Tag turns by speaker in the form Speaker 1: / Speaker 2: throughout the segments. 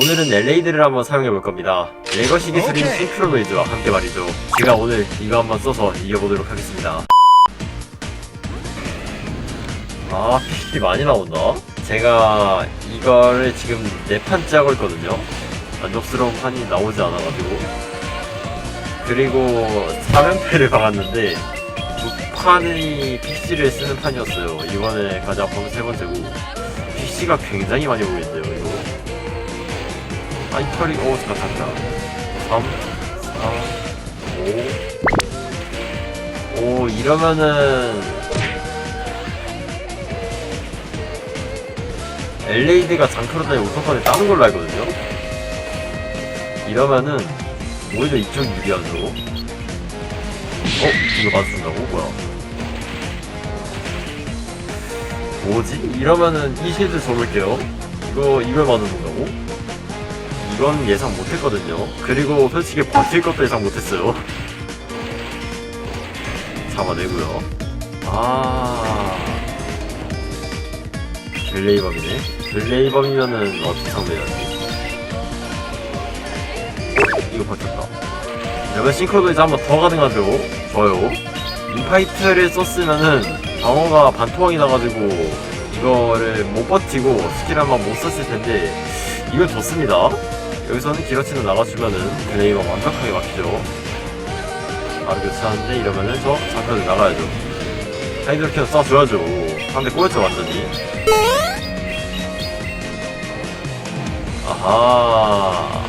Speaker 1: 오늘은 LA드를 한번 사용해 볼 겁니다. 레거시 기술인 싱크로노이드와 함께 말이죠. 제가 오늘 이거 한번 써서 이겨보도록 하겠습니다. 아, PT 많이 나온다. 제가 이거를 지금 네판째 하고 있거든요. 만족스러운 판이 나오지 않아가지고. 그리고 4연패를 박았는데, 두 판이 PC를 쓰는 판이었어요. 이번에 가장 범세 번째고, PC가 굉장히 많이 보겠대. 아, 4 2혈이 어, 오 잠깐 잠깐 3 4 5 오 이러면은 LAD가 장크로다니 우선권에 따는 걸로 알거든요 이러면은 오히려 이쪽 유리하죠 어? 이거 맞춘다고? 뭐야 뭐지? 이러면은 이 쉴드 접을게요 이거 이걸 맞는 건가고? 이건 예상 못했거든요. 그리고 솔직히 버틸 것도 예상 못했어요. 잡아내고요. 아 블레이범이네. 블레이범이면은 어떻게 상대해야지? 이거 버텼다. 이러면 싱크로노이즈 한번 더 가능하죠. 좋아요. 인파이트를 썼으면은 방어가 반토막이 나가지고 이거를 못 버티고 스킬 한번 못 썼을 텐데 이건 좋습니다. 여기서는 기러치는 나가주면은 블레이가 완벽하게 막히죠. 바로 교체하는데 이러면은 저 잠깐을 나가야죠. 하이드로키는 쏴줘야죠. 상대 꼬였죠 완전히. 아하.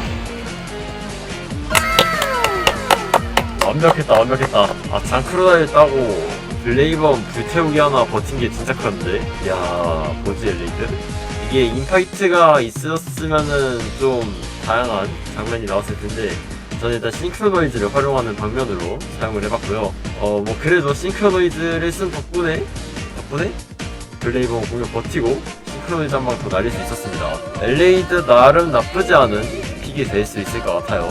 Speaker 1: 완벽했다 완벽했다. 아 장크로다를 따고 블레이범 불태우기 하나 버틴 게 진짜 큰데. 야 뭐지 엘리트? 이게 인파이트가 있었으면은 좀 다양한 장면이 나왔을 텐데 저는 일단 싱크로 노이즈를 활용하는 방면으로 사용을 해봤고요. 어 뭐 그래도 싱크로 노이즈를 쓴 덕분에 덕분에 블레이버 공격 버티고 싱크로 노이즈 한 방 더 날릴 수 있었습니다. 엘레이드 나름 나쁘지 않은 픽이 될 수 있을 것 같아요.